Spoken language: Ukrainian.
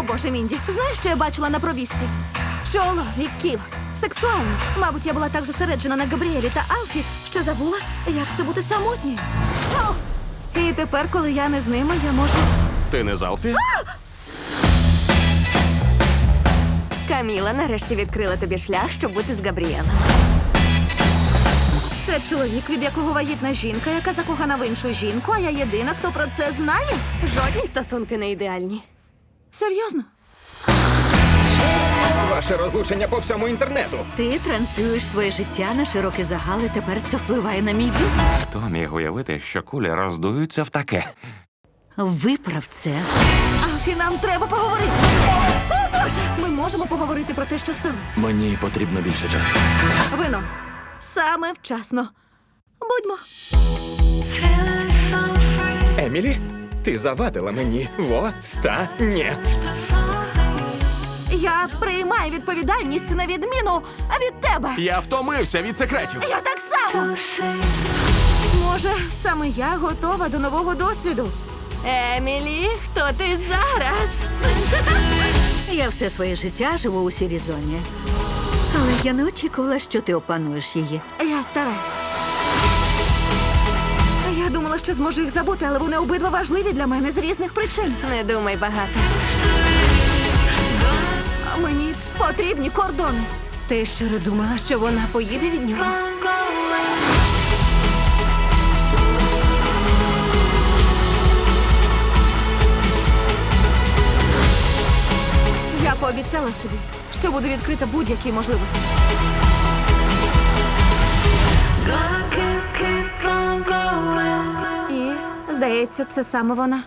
О, боже, Мінді, знаєш, що я бачила на провісці? Чоловіків. Сексуально. Мабуть, я була так зосереджена на Габріелі та Алфі, що забула, як це бути самотньою. О! І тепер, коли я не з ними, я можу. Ти не з Алфі? Каміла нарешті відкрила тобі шлях, щоб бути з Габріелем. Це чоловік, від якого вагітна жінка, яка закохана в іншу жінку, а я єдина, хто про це знає. Жодні стосунки не ідеальні. Серйозно? Ваше розлучення по всьому інтернету. Ти транслюєш своє життя на широкий загал, і тепер це впливає на мій бізнес. Хто міг уявити, що кулі роздуються в таке? Виправ це. Алфі, нам треба поговорити. О, Боже! Ми можемо поговорити про те, що сталося. Мені потрібно більше часу. Вино. Саме вчасно. Будьмо. Емілі, ти завадила мені. Во, ста, ні. Я приймаю відповідальність на відміну від тебе. Я втомився від секретів. Я так само. Може, саме я готова до нового досвіду. Емілі, хто ти зараз? Я все своє життя живу у сірій зоні. Але я не очікувала, що ти опануєш її. Я стараюсь. Що зможу їх забути, але вони обидва важливі для мене з різних причин. Не думай багато. Мені потрібні кордони. Ти щиро думала, що вона поїде від нього? Я пообіцяла собі, що буду відкрита будь-якій можливості. Здається, це саме вона.